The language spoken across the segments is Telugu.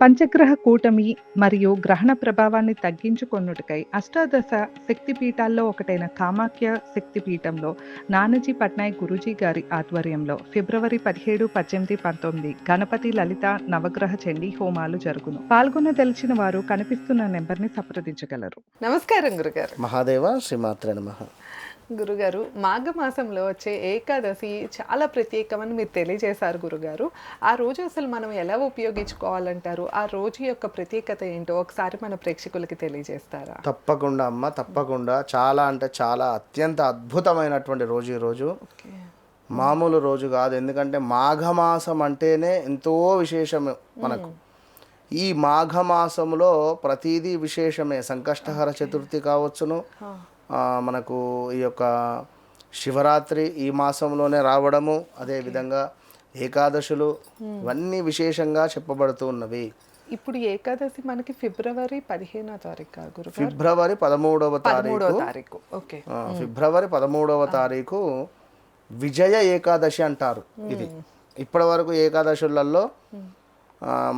పంచగ్రహ కూటమి మరియు గ్రహణ ప్రభావాన్ని తగ్గించుకొనుటకై అష్టాదశ శక్తిపీఠాల్లో ఒకటైన కామాఖ్య శక్తిపీఠంలో నానాజీ పట్నాయక్ గురూజీ గారి ఆధ్వర్యంలో ఫిబ్రవరి పదిహేడు పద్దెనిమిది పంతొమ్మిది గణపతి లలిత నవగ్రహ చండీ హోమాలు జరుగును. పాల్గొనదలిచిన వారు కనిపిస్తున్న నెంబర్ని సంప్రదించగలరు. నమస్కారం గురుగారు. మహాదేవ శ్రీమాత్రే నమ. గురుగారు మాఘమాసంలో వచ్చే ఏకాదశి చాలా ప్రత్యేకమని మీరు తెలియజేశారు గురుగారు. ఆ రోజు అసలు మనం ఎలా ఉపయోగించుకోవాలంటారు? ఆ రోజు యొక్క ప్రత్యేకత ఏంటో ఒకసారి మన ప్రేక్షకులకి తెలియజేస్తారా? తప్పకుండా అమ్మ తప్పకుండా. చాలా అంటే చాలా అత్యంత అద్భుతమైనటువంటి రోజు ఈ రోజు. ఓకే. మామూలు రోజు కాదు. ఎందుకంటే మాఘమాసం అంటేనే ఎంతో విశేషము మనకు. ఈ మాఘమాసంలో ప్రతిదీ విశేషమే. సంకష్టహర చతుర్థి కావచ్చును. మనకు ఈ యొక్క శివరాత్రి ఈ మాసంలోనే రావడము అదేవిధంగా ఏకాదశులు ఇవన్నీ విశేషంగా చెప్పబడుతూ ఉన్నవి. ఇప్పుడు ఏకాదశి మనకి ఫిబ్రవరి పదిహేనో తారీఖు ఫిబ్రవరి పదమూడవ తారీఖు. ఓకే. ఫిబ్రవరి పదమూడవ తారీఖు విజయ ఏకాదశి అంటారు ఇది. ఇప్పటి వరకు ఏకాదశులలో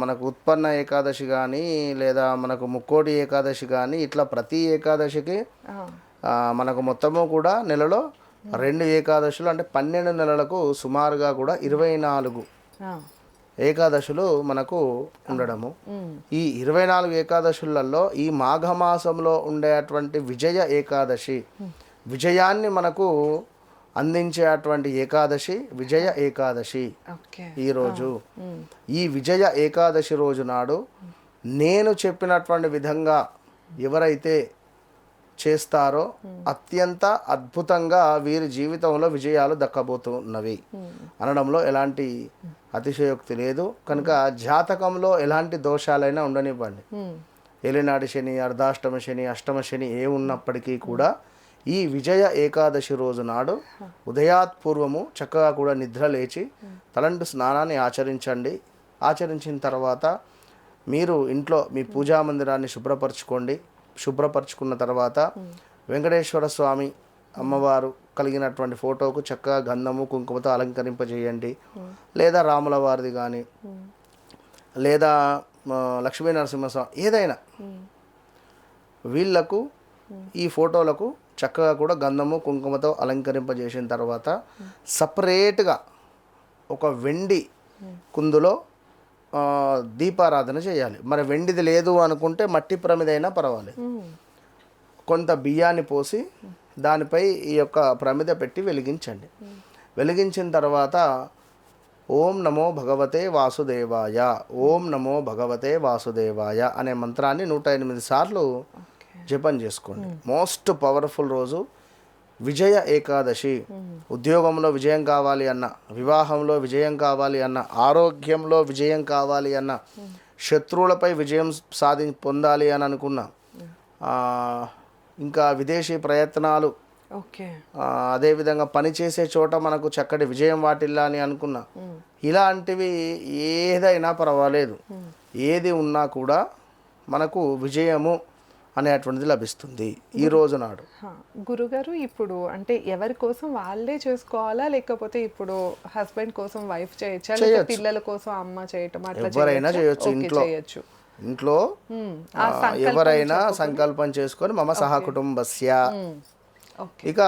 మనకు ఉత్పన్న ఏకాదశి కానీ లేదా మనకు ముక్కోటి ఏకాదశి కానీ ఇట్లా ప్రతి ఏకాదశికి మనకు మొత్తము కూడా నెలలో రెండు ఏకాదశులు అంటే పన్నెండు నెలలకు సుమారుగా కూడా ఇరవై నాలుగు ఏకాదశులు మనకు ఉండడము. ఈ ఇరవై నాలుగు ఏకాదశులలో ఈ మాఘమాసంలో ఉండేటువంటి విజయ ఏకాదశి విజయాన్ని మనకు అందించేటువంటి ఏకాదశి విజయ ఏకాదశి ఈరోజు ఈ విజయ ఏకాదశి రోజు నాడు నేను చెప్పినటువంటి విధంగా ఎవరైతే చేస్తారో అత్యంత అద్భుతంగా వీరి జీవితంలో విజయాలు దక్కబోతున్నవి. అనడంలో ఎలాంటి అతిశయోక్తి లేదు. కనుక జాతకంలో ఎలాంటి దోషాలైనా ఉండనివ్వండి. ఏలినాటి శని అర్ధాష్టమ శని అష్టమ శని ఏ ఉన్నప్పటికీ కూడా ఈ విజయ ఏకాదశి రోజు నాడు ఉదయాత్పూర్వము చక్కగా కూడా నిద్ర లేచి తలంటు స్నానాన్ని ఆచరించండి. ఆచరించిన తర్వాత మీరు ఇంట్లో మీ పూజా మందిరాన్ని శుభ్రపరచుకోండి. శుభ్రపరచుకున్న తర్వాత వెంకటేశ్వర స్వామి అమ్మవారు కలిగినటువంటి ఫోటోకు చక్కగా గంధము కుంకుమతో అలంకరింపజేయండి. లేదా రాముల వారిది కానీ లేదా లక్ష్మీ నరసింహస్వామి ఏదైనా. వీళ్ళకు ఈ ఫోటోలకు చక్కగా కూడా గంధము కుంకుమతో అలంకరింపజేసిన తర్వాత సపరేట్గా ఒక వెండి కుందులో దీపారాధన చేయాలి. మరి వెండిది లేదు అనుకుంటే మట్టి ప్రమిదైనా పర్వాలేదు కొంత బియ్యాన్ని పోసి దానిపై ఈ యొక్క ప్రమిద పెట్టి వెలిగించండి. వెలిగించిన తర్వాత ఓం నమో భగవతే వాసుదేవాయ ఓం నమో భగవతే వాసుదేవాయ అనే మంత్రాన్ని నూట ఎనిమిది సార్లు జపం చేసుకోండి. మోస్ట్ పవర్ఫుల్ రోజు విజయ ఏకాదశి. ఉద్యోగంలో విజయం కావాలి అన్న వివాహంలో విజయం కావాలి అన్న ఆరోగ్యంలో విజయం కావాలి అన్న శత్రువులపై విజయం సాధి పొందాలి అని అనుకున్నా ఇంకా విదేశీ ప్రయత్నాలు. అదేవిధంగా పనిచేసే చోట మనకు చక్కటి విజయం వాటిల్లాని అనుకున్నా. ఇలాంటివి ఏదైనా పర్వాలేదు. ఏది ఉన్నా కూడా మనకు విజయము అనేటువంటిది లభిస్తుంది ఈ రోజు నాడు. గురుగారు ఇప్పుడు అంటే ఎవరి కోసం వాళ్ళే చేసుకోవాలా? లేకపోతే ఇప్పుడు హస్బెండ్ కోసం వైఫ్ చేయొచ్చా? లేకపోతే పిల్లల కోసం అమ్మ చేయటం అట్లా ఎవరైనా చేయొచ్చా? ఇంట్లో. చేయొచ్చు. ఇంట్లో ఎవరైనా సంకల్పం చేసుకొని మమ సహ కుటుంబస్య. ఉమ్, ఓకే. ఇక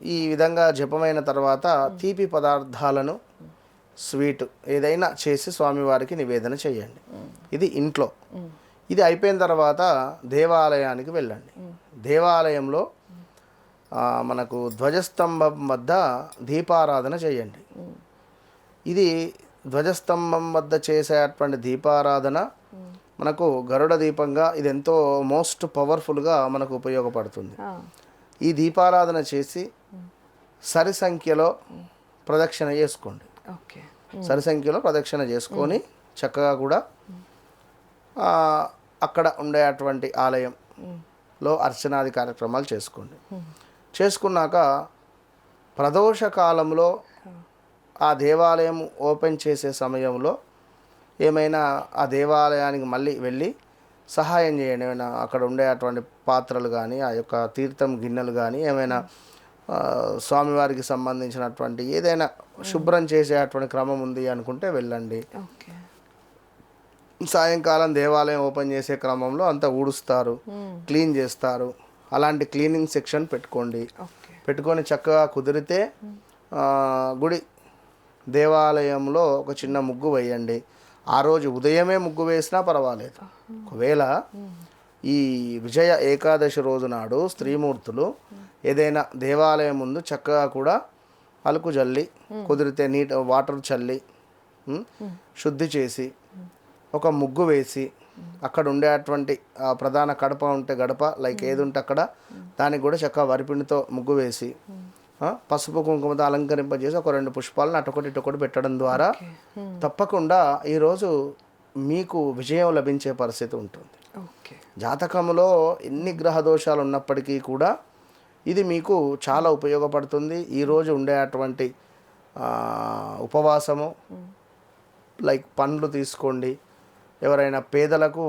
ఈ విధంగా జపమైన తర్వాత తీపి పదార్థాలను స్వీట్ ఏదైనా చేసి స్వామివారికి నివేదన చేయండి. ఇది ఇంట్లో. ఇది అయిపోయిన తర్వాత దేవాలయానికి వెళ్ళండి. దేవాలయంలో మనకు ధ్వజస్తంభం వద్ద దీపారాధన చేయండి. ఇది ధ్వజస్తంభం వద్ద చేసేటువంటి దీపారాధన మనకు గరుడ దీపంగా ఇది ఎంతో మోస్ట్ పవర్ఫుల్గా మనకు ఉపయోగపడుతుంది. ఈ దీపారాధన చేసి సరి సంఖ్యలో ప్రదక్షిణ చేసుకోండి. ఓకే. సరి సంఖ్యలో ప్రదక్షిణ చేసుకొని చక్కగా కూడా అక్కడ ఉండేటువంటి ఆలయంలో అర్చనాది కార్యక్రమాలు చేసుకోండి. చేసుకున్నాక ప్రదోష కాలంలో ఆ దేవాలయం ఓపెన్ చేసే సమయంలో ఏమైనా ఆ దేవాలయానికి మళ్ళీ వెళ్ళి సహాయం చేయండి. ఏమైనా అక్కడ ఉండే అటువంటి పాత్రలు కానీ ఆ యొక్క తీర్థం గిన్నెలు కానీ ఏమైనా స్వామివారికి సంబంధించినటువంటి ఏదైనా శుభ్రం చేసే అటువంటి క్రమం ఉంది అనుకుంటే వెళ్ళండి. సాయంకాలం దేవాలయం ఓపెన్ చేసే క్రమంలో అంతా ఊడుస్తారు క్లీన్ చేస్తారు. అలాంటి క్లీనింగ్ సెక్షన్ పెట్టుకోండి. పెట్టుకొని చక్కగా కుదిరితే గుడి దేవాలయంలో ఒక చిన్న ముగ్గు వేయండి. ఆ రోజు ఉదయమే ముగ్గు వేసినా పర్వాలేదు. ఒకవేళ ఈ విజయ ఏకాదశి రోజు నాడు స్త్రీమూర్తులు ఏదైనా దేవాలయం ముందు చక్కగా కూడా అలుకు జల్లి కుదిరితే నీట్ వాటర్ చల్లి శుద్ధి చేసి ఒక ముగ్గు వేసి అక్కడ ఉండేటువంటి ప్రధాన కడప ఉంటే గడప లైక్ ఏది ఉంటే అక్కడ దానికి కూడా చక్కగా వరిపిండితో ముగ్గు వేసి పసుపు కుంకుమతో అలంకరింపజేసి ఒక రెండు పుష్పాలను అటొకటి ఇటొకటి పెట్టడం ద్వారా తప్పకుండా ఈరోజు మీకు విజయం లభించే పరిస్థితి ఉంటుంది. జాతకంలో ఎన్ని గ్రహ దోషాలు ఉన్నప్పటికీ కూడా ఇది మీకు చాలా ఉపయోగపడుతుంది. ఈరోజు ఉండేటువంటి ఉపవాసము లైక్ పండ్లు తీసుకోండి ఎవరైనా పేదలకు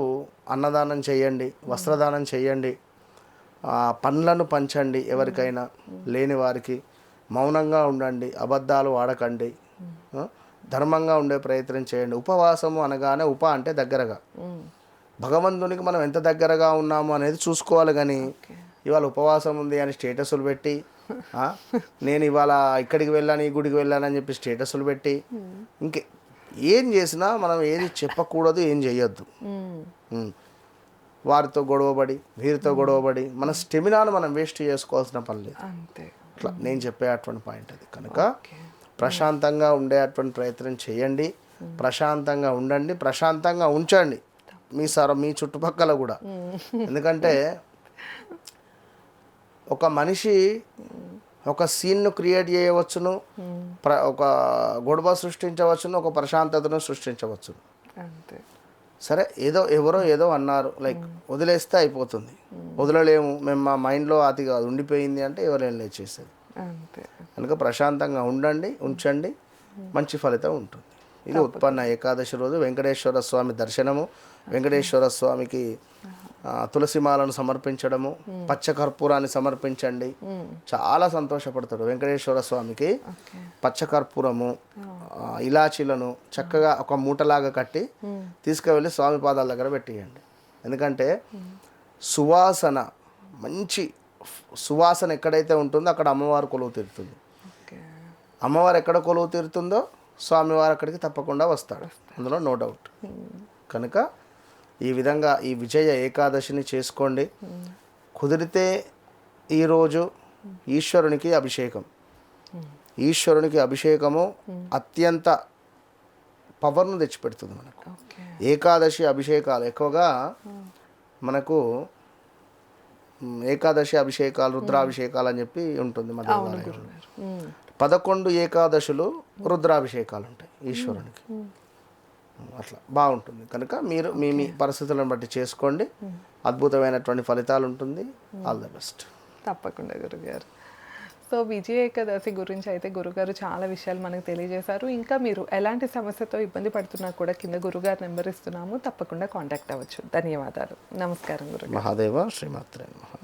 అన్నదానం చేయండి వస్త్రదానం చేయండి పండ్లను పంచండి ఎవరికైనా లేని వారికి మౌనంగా ఉండండి అబద్ధాలు వాడకండి ధర్మంగా ఉండే ప్రయత్నం చేయండి. ఉపవాసము అనగానే ఉప అంటే దగ్గరగా. భగవంతునికి మనం ఎంత దగ్గరగా ఉన్నాము అనేది చూసుకోవాలి కానీ ఇవాళ ఉపవాసం ఉంది అని స్టేటస్లు పెట్టి నేను ఇవాళ ఇక్కడికి వెళ్ళాను ఈ గుడికి వెళ్ళాను అని చెప్పి స్టేటస్లు పెట్టి ఇంకే ఏం చేసినా మనం ఏది చెప్పకూడదు ఏం చేయొద్దు. ఉమ్. వారితో గొడవపడి వీరితో గొడవపడి మన స్టెమినాను మనం వేస్ట్ చేసుకోవాల్సిన పని లేదు. అట్లా నేను చెప్పే అటువంటి పాయింట్ అది. కనుక ప్రశాంతంగా ఉండేటువంటి ప్రయత్నం చేయండి. ప్రశాంతంగా ఉండండి. ప్రశాంతంగా ఉంచండి. మీ సర మీ చుట్టుపక్కల కూడా. ఎందుకంటే ఒక మనిషి ఒక సీన్ను క్రియేట్ చేయవచ్చును ప్ర ఒక గొడవ సృష్టించవచ్చును ఒక ప్రశాంతతను సృష్టించవచ్చును. అంతే. సరే ఏదో ఎవరో ఏదో అన్నారు లైక్ వదిలేస్తే అయిపోతుంది. వదలలేము మేము మా మైండ్లో అది కాదు ఉండిపోయింది అంటే ఎవరైనా లేచేసేది. అంతే. కనుక ప్రశాంతంగా ఉండండి ఉంచండి మంచి ఫలితం ఉంటుంది. ఇది ఉత్పన్న ఏకాదశి రోజు వెంకటేశ్వర స్వామి దర్శనము. వెంకటేశ్వర స్వామికి తులసిమాలను సమర్పించడము పచ్చకర్పూరాన్ని సమర్పించండి. చాలా సంతోషపడతాడు వెంకటేశ్వర స్వామికి. పచ్చకర్పూరము ఆ, ఇలాచీలను చక్కగా ఒక మూటలాగా కట్టి తీసుకువెళ్ళి స్వామి పాదాల దగ్గర పెట్టేయండి. ఎందుకంటే సువాసన మంచి సువాసన ఎక్కడైతే ఉంటుందో అక్కడ అమ్మవారు కొలువు తీరుతుంది. అమ్మవారు ఎక్కడ కొలువు తీరుతుందో స్వామివారు అక్కడికి తప్పకుండా వస్తాడు. అందులో నో డౌట్. కనుక ఈ విధంగా ఈ విజయ ఏకాదశిని చేసుకోండి. కుదిరితే ఈరోజు ఈశ్వరునికి అభిషేకం. ఈశ్వరునికి అభిషేకము అత్యంత పవర్ను తెచ్చిపెడుతుంది మనకు. ఏకాదశి అభిషేకాలు ఎక్కువగా మనకు ఏకాదశి అభిషేకాలు రుద్రాభిషేకాలు అని చెప్పి ఉంటుంది మన పదకొండు ఏకాదశులు రుద్రాభిషేకాలు ఉంటాయి ఈశ్వరునికి. అట్లా బాగుంటుంది. కనుక మీరు మీ మీ పరిస్థితులను బట్టి చేసుకోండి. అద్భుతమైనటువంటి ఫలితాలు ఉంటుంది. ఆల్ ద బెస్ట్ తప్పకుండా గురుగారు. సో విజయ ఏకాదశి గురించి అయితే గురుగారు చాలా విషయాలు మనకు తెలియజేశారు. ఇంకా మీరు ఎలాంటి సమస్యతో ఇబ్బంది పడుతున్నా కూడా కింద గురుగారు నెంబర్ ఇస్తున్నాము. తప్పకుండా కాంటాక్ట్ అవ్వచ్చు. ధన్యవాదాలు. నమస్కారం గురుగారు. మహాదేవ శ్రీమాత్రే